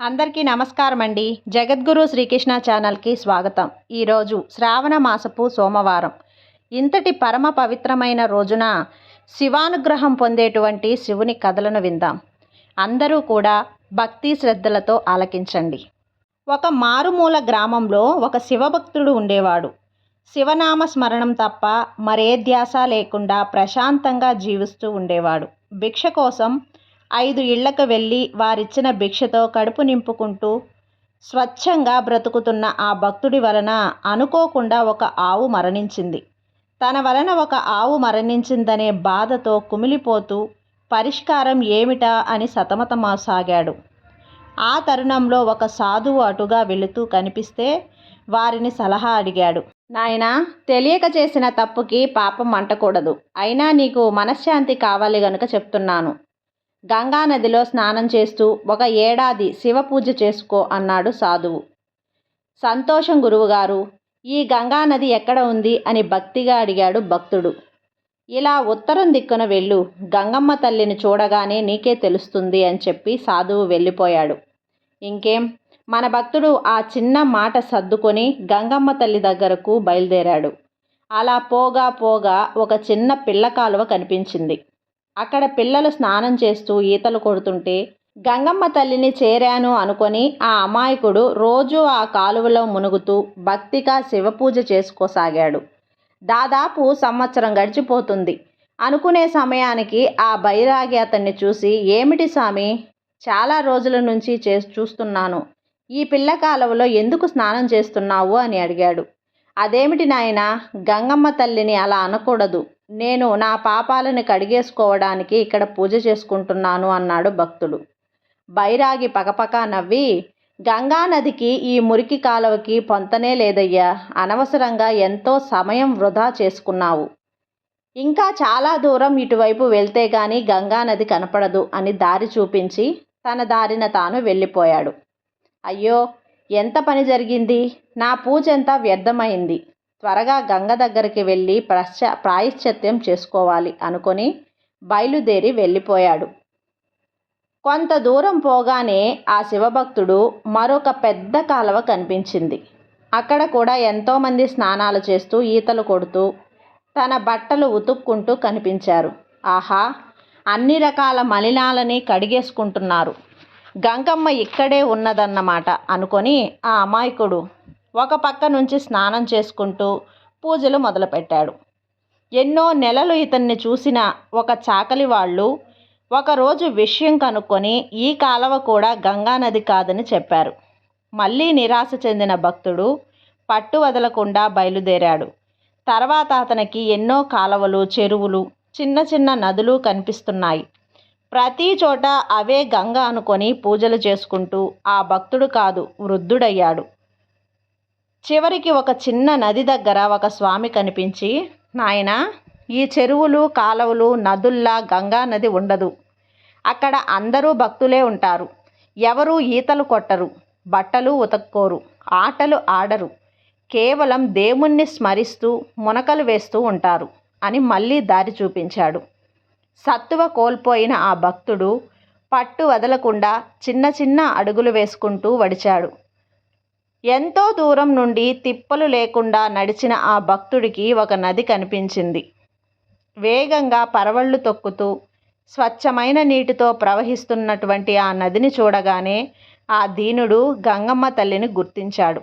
అందరికీ నమస్కారం అండి జగద్గురు శ్రీకృష్ణ ఛానల్కి స్వాగతం. ఈరోజు శ్రావణ మాసపు సోమవారం. ఇంతటి పరమ పవిత్రమైన రోజున శివానుగ్రహం పొందేటువంటి శివుని కథలను విందాం. అందరూ కూడా భక్తి శ్రద్ధలతో ఆలకించండి. ఒక మారుమూల గ్రామంలో ఒక శివభక్తుడు ఉండేవాడు. శివనామ స్మరణం తప్ప మరే ధ్యాస లేకుండా ప్రశాంతంగా జీవిస్తూ ఉండేవాడు. భిక్ష కోసం ఐదు ఇళ్ళకు వెళ్ళి వారిచ్చిన భిక్షతో కడుపు నింపుకుంటూ స్వచ్ఛంగా బ్రతుకుతున్న ఆ భక్తుడి వలన అనుకోకుండా ఒక ఆవు మరణించింది. తన వలన ఒక ఆవు మరణించిందనే బాధతో కుమిలిపోతూ పరిష్కారం ఏమిటా అని సతమతమాసాగాడు. ఆ తరుణంలో ఒక సాధువు అటుగా వెళుతూ కనిపిస్తే వారిని సలహా అడిగాడు. నాయనా తెలియక చేసిన తప్పుకి పాపం అంటకూడదు. అయినా నీకు మనశ్శాంతి కావాలి గనుక చెప్తున్నాను. గంగా నదిలో స్నానం చేస్తూ ఒక ఏడాది శివ పూజ చేసుకో అన్నాడు సాధువు. సంతోషం గురువుగారు ఈ గంగా నది ఎక్కడ ఉంది అని భక్తిగా అడిగాడు భక్తుడు. ఇలా ఉత్తరం దిక్కున వెళ్ళు గంగమ్మ తల్లిని చూడగానే నీకే తెలుస్తుంది అని చెప్పి సాధువు వెళ్ళిపోయాడు. ఇంకేం మన భక్తుడు ఆ చిన్న మాట సర్దుకొని గంగమ్మ తల్లి దగ్గరకు బయలుదేరాడు. అలా పోగా పోగా ఒక చిన్న పిల్ల కాలువ కనిపించింది. అక్కడ పిల్లలు స్నానం చేస్తూ ఈతలు కొడుతుంటే గంగమ్మ తల్లిని చేరాను అనుకొని ఆ అమాయకుడు రోజూ ఆ కాలువలో మునుగుతూ భక్తిగా శివపూజ చేసుకోసాగాడు. దాదాపు సంవత్సరం గడిచిపోతుంది. అనుకునే సమయానికి ఆ బైరాగి అతన్ని చూసి ఏమిటి స్వామి చాలా రోజుల నుంచి చే చూస్తున్నాను. ఈ పిల్ల కాలువలో ఎందుకు స్నానం చేస్తున్నావు? అని అడిగాడు. అదేమిటి నాయన గంగమ్మ తల్లిని అలా అనకూడదు. నేను నా పాపాలను కడిగేసుకోవడానికి ఇక్కడ పూజ చేసుకుంటున్నాను అన్నాడు భక్తుడు బైరాగి పకపక నవ్వి గంగా నదికి ఈ మురికి కాలువకి పొంతనే లేదయ్యా. అనవసరంగా ఎంతో సమయం వృధా చేసుకున్నావు. ఇంకా చాలా దూరం ఇటువైపు వెళ్తే గాని గంగా నది కనపడదు అని దారి చూపించి తన దారిన తాను వెళ్ళిపోయాడు. అయ్యో ఎంత పని జరిగింది? నా పూజ ఎంత వ్యర్థమైంది? త్వరగా గంగ దగ్గరికి వెళ్ళి ప్రశ్చ ప్రాయశ్చిత్యం చేసుకోవాలి అనుకొని బయలుదేరి వెళ్ళిపోయాడు. కొంత దూరం పోగానే ఆ శివభక్తుడు మరొక పెద్ద కాలువ కనిపించింది. అక్కడ కూడా ఎంతోమంది స్నానాలు చేస్తూ ఈతలు కొడుతూ తన బట్టలు ఉతుక్కుంటూ కనిపించారు. ఆహా! అన్ని రకాల మలినాలని కడిగేసుకుంటున్నారు. గంగమ్మ ఇక్కడే ఉన్నదన్నమాట అనుకొని ఆ అమాయకుడు ఒక పక్క నుంచి స్నానం చేసుకుంటూ పూజలు మొదలుపెట్టాడు. ఎన్నో నెలలు ఇతన్ని చూసిన ఒక చాకలి వాళ్ళు ఒకరోజు విషయం కనుక్కొని ఈ కాలవ కూడా గంగా నది కాదని చెప్పారు. మళ్ళీ నిరాశ చెందిన భక్తుడు పట్టు వదలకుండా బయలుదేరాడు. తర్వాత అతనికి ఎన్నో కాలవలు చెరువులు చిన్న చిన్న నదులు కనిపిస్తున్నాయి. ప్రతి చోట అవే గంగ అనుకొని పూజలు చేసుకుంటూ ఆ భక్తుడు కాదు వృద్ధుడయ్యాడు. చివరికి ఒక చిన్న నది దగ్గర ఒక స్వామి కనిపించి నాయన ఈ చెరువులు కాలువలు నదుల్లా గంగా నది ఉండదు. అక్కడ అందరూ భక్తులే ఉంటారు. ఎవరు ఈతలు కొట్టరు బట్టలు ఉతక్కోరు ఆటలు ఆడరు. కేవలం దేవుణ్ణి స్మరిస్తూ మునకలు వేస్తూ ఉంటారు అని మళ్ళీ దారి చూపించాడు. సత్తువ కోల్పోయిన ఆ భక్తుడు పట్టు వదలకుండా చిన్న చిన్న అడుగులు వేసుకుంటూ వడిచాడు. ఎంతో దూరం నుండి తిప్పలు లేకుండా నడిచిన ఆ భక్తుడికి ఒక నది కనిపించింది. వేగంగా పరవళ్ళు తొక్కుతూ స్వచ్ఛమైన నీటితో ప్రవహిస్తున్నటువంటి ఆ నదిని చూడగానే ఆ దీనుడు గంగమ్మ తల్లిని గుర్తించాడు.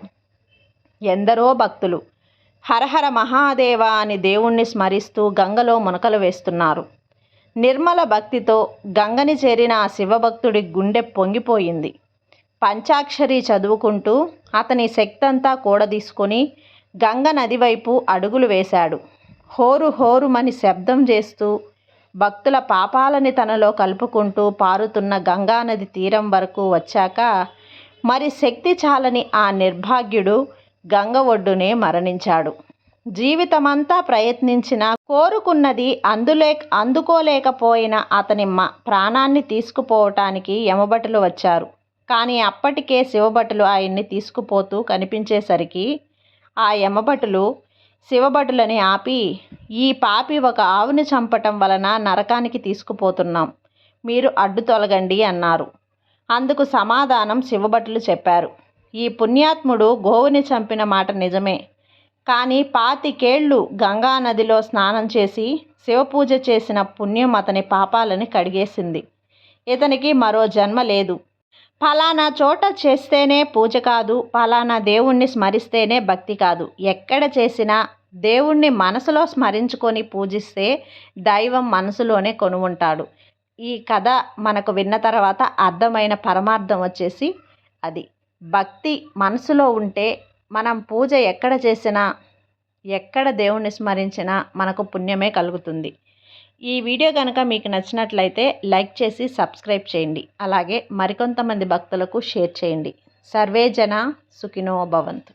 ఎందరో భక్తులు. హరహర మహాదేవ అని దేవుణ్ణి స్మరిస్తూ గంగలో మునకలు వేస్తున్నారు. నిర్మల భక్తితో గంగని చేరిన ఆ శివభక్తుడి గుండె పొంగిపోయింది. పంచాక్షరి చదువుకుంటూ అతని శక్తంతా కూడదీసుకొని గంగ నది వైపు అడుగులు వేశాడు. హోరు హోరుమని శబ్దం చేస్తూ భక్తుల పాపాలని తనలో కలుపుకుంటూ పారుతున్న గంగానది తీరం వరకు వచ్చాక మరి శక్తి చాలని ఆ నిర్భాగ్యుడు గంగ ఒడ్డునే మరణించాడు. జీవితమంతా ప్రయత్నించిన కోరుకున్నది అందులే అందుకోలేకపోయిన అతని మ ప్రాణాన్ని తీసుకుపోవటానికి యమబటులు వచ్చారు. కానీ అప్పటికే శివభటులు ఆయన్ని తీసుకుపోతూ కనిపించేసరికి ఆ యమభటులు శివభటులని ఆపి ఈ పాపి ఒక ఆవుని చంపటం వలన నరకానికి తీసుకుపోతున్నాం. మీరు అడ్డు తొలగండి అన్నారు. అందుకు సమాధానం శివభటులు చెప్పారు. ఈ పుణ్యాత్ముడు గోవుని చంపిన మాట నిజమే. కానీ పాతికేళ్ళు గంగా నదిలో స్నానం చేసి శివపూజ చేసిన పుణ్యం అతని పాపాలని కడిగేసింది. ఇతనికి మరో జన్మ లేదు. ఫలానా చోట చేస్తేనే పూజ కాదు ఫలానా దేవుణ్ణి స్మరిస్తేనే భక్తి కాదు. ఎక్కడ చేసినా దేవుణ్ణి మనసులో స్మరించుకొని పూజిస్తే దైవం మనసులోనే కొనుగుంటాడు. ఈ కథ మనకు విన్న తర్వాత అర్థమైన పరమార్థం వచ్చేసి అది. భక్తి మనసులో ఉంటే మనం పూజ ఎక్కడ చేసినా ఎక్కడ దేవుణ్ణి స్మరించినా మనకు పుణ్యమే కలుగుతుంది. ఈ వీడియో కనుక మీకు నచ్చినట్లయితే లైక్ చేసి సబ్స్క్రైబ్ చేయండి. అలాగే మరికొంతమంది భక్తులకు షేర్ చేయండి. సర్వే జన సుఖినో భవంతు.